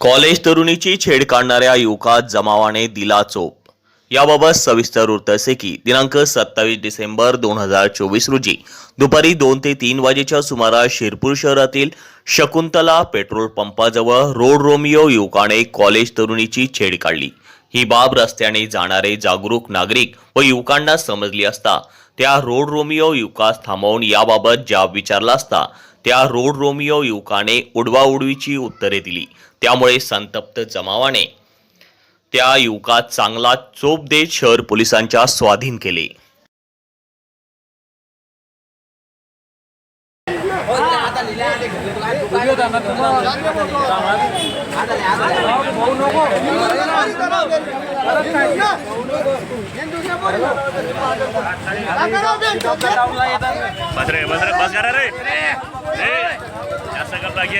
College तरुणीची छेड काढणाऱ्या युवकात जमावाने दिला चोप. याबाबत सविस्तर वृत्त की दिनांक सत्तावीस डिसेंबर दोन हजार चोवीस रोजी. दुपारी दोन ते तीन वाजेच्या सुमारास शिरपूर शहरातील शकुंतला पेट्रोल पंपाजवळ रोड रोमिओ युवकाने कॉलेज तरुणीची छेड काढली. ही बाब रस्त्याने जाणारे जागरूक नागरिक व युवकांना समजली असता त्या रोड रोमिओ युवकास थांबवून याबाबत जाब विचारला असता त्या रोड रोमिओ युवकाने उडवाउडवीची उत्तरे दिली. त्यामुळे संतप्त जमावाने त्या युवकात चांगला चोप देत शहर पोलिसांच्या स्वाधीन केले. बसरे बसरे बस करा रे ए, जास्त करता की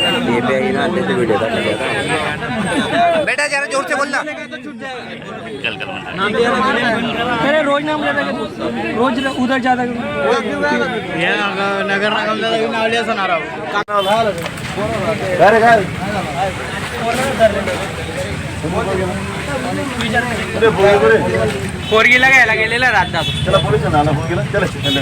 ये पे ना आते तो वीडियो कर बेटा जरा ज़ोर से बोलना। कल कल मेरे रोज नाम लेता रोज उधर जाता ये नगर निगम दादा नाव लिया सना रहा घर घर। पोरगी लगायला गेलेला रात दादा त्याला पोलीस आला पोरगीला त्याला शिकले